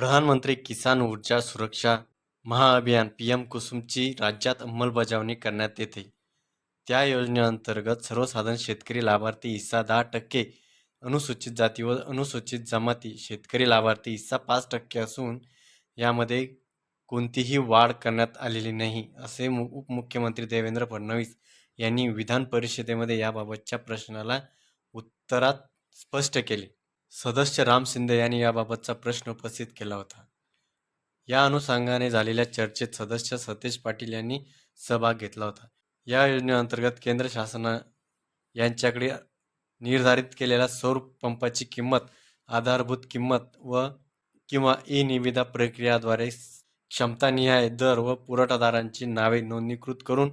प्रधानमंत्री किसान ऊर्जा सुरक्षा महाअभियान पी एम कुसुमची राज्यात अंमलबजावणी करण्यात येते. त्या योजनेअंतर्गत सर्वसाधारण शेतकरी लाभार्थी हिस्सा दहा टक्के अनुसूचित जाती व अनुसूचित जमाती शेतकरी लाभार्थी हिस्सा पाच टक्के असून यामध्ये कोणतीही वाढ करण्यात आलेली नाही असे मु उपमुख्यमंत्री देवेंद्र फडणवीस यांनी विधान परिषदेमध्ये याबाबतच्या प्रश्नाला उत्तरात स्पष्ट केले. सदस्य राम शिंदे यांनी याबाबतचा प्रश्न उपस्थित केला होता. या अनुषंगाने झालेल्या चर्चेत सदस्य सतेज पाटील यांनी सहभाग घेतला होता. या योजनेअंतर्गत केंद्र शासना यांच्याकडे निर्धारित केलेल्या सौर पंपाची किंमत आधारभूत किंमत व किंवा ई निविदा प्रक्रियाद्वारे क्षमतानिहाय दर व पुरवठादारांची नावे नोंदणीकृत करून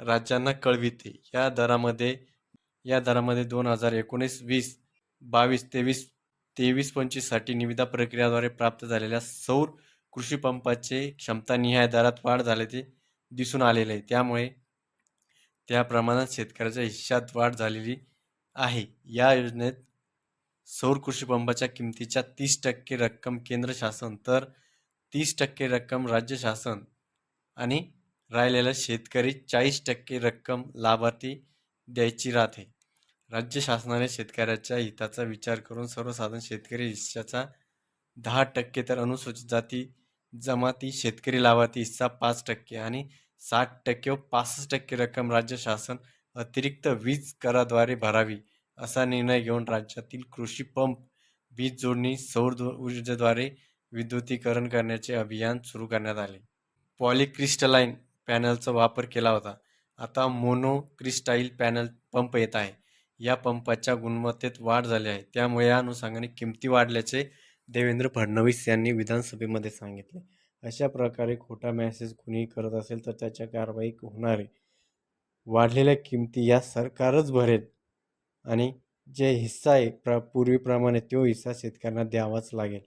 राज्यांना कळविते. या दरामध्ये या दरामध्ये दोन हजार एकोणीस वीस बावीस तेवीस तेवीस पंचवीससाठी निविदा प्रक्रियाद्वारे प्राप्त झालेल्या सौर कृषी पंपाचे क्षमतानिहाय दरात वाढ झाल्याचे दिसून आलेले आहे. त्यामुळे त्या प्रमाणात शेतकऱ्याच्या हिश्श्यात वाढ झालेली आहे. या योजनेत सौर कृषी पंपाच्या किमतीच्या तीस टक्के रक्कम केंद्र शासन तर तीस टक्के रक्कम राज्य शासन आणि राहिलेला शेतकरी चाळीस टक्के रक्कम लाभार्थी द्यायची राहते. राज्य शासनाने शेतकऱ्याच्या हिताचा विचार करून सर्वसाधारण शेतकरी हिस्साचा दहा टक्के तर अनुसूचित जाती जमाती शेतकरी लाभार्थी हिस्सा पाच टक्के आणि साठ टक्के व पासष्ट टक्के रक्कम राज्य शासन अतिरिक्त वीज कराद्वारे भरावी असा निर्णय घेऊन राज्यातील कृषी पंप वीज जोडणी सौर ऊर्जेद्वारे विद्युतीकरण करण्याचे अभियान सुरू करण्यात आले. पॉलिक्रिस्टलाईन पॅनलचा वापर केला होता. आता मोनोक्रिस्टाईल पॅनल पंप येत आहे. या पंपाच्या गुणवत्तेत वाढ झाली आहे. त्यामुळे या अनुषंगाने किमती वाढल्याचे देवेंद्र फडणवीस यांनी विधानसभेमध्ये सांगितले. अशा प्रकारे खोटा मॅसेज कुणीही करत असेल तर त्याच्या कारवाई होणार. आहे वाढलेल्या किमती या सरकारच भरेल. आणि जे हिस्सा आहे प्र पूर्वीप्रमाणे तो हिस्सा शेतकऱ्यांना द्यावाच लागेल.